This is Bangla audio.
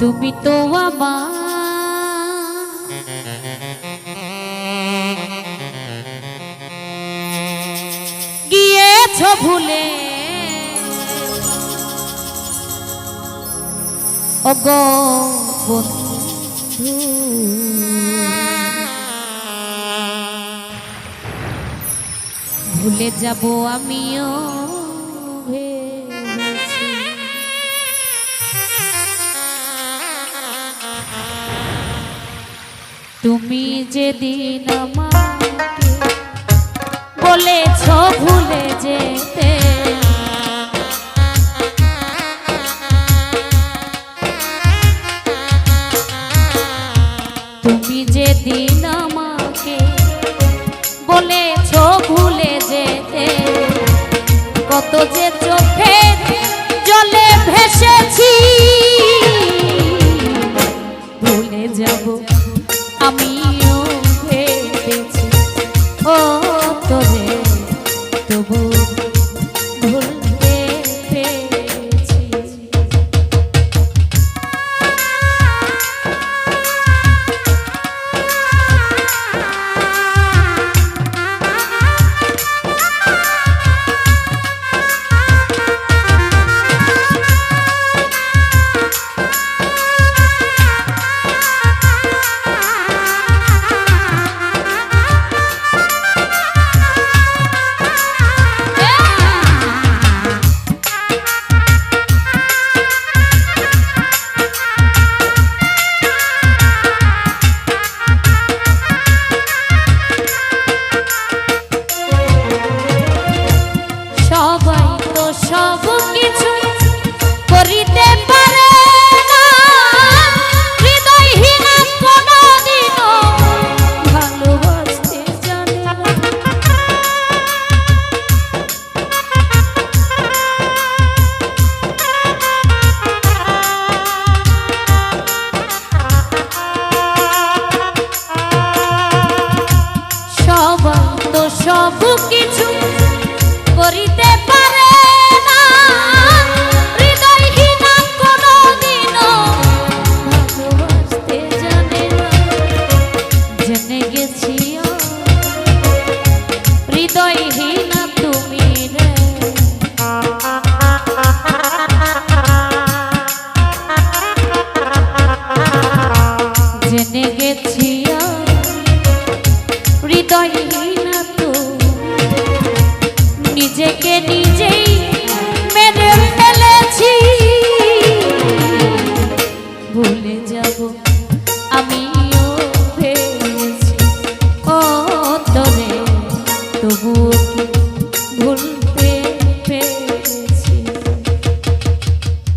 Tupi ba গেছ ভুলে? অগ বন্ধু। ভুলে যাব আমিও তুমি যেদিন আমার তো সব কিছু করিতে আমিও ভেবেছি অন্তরে তবুও কি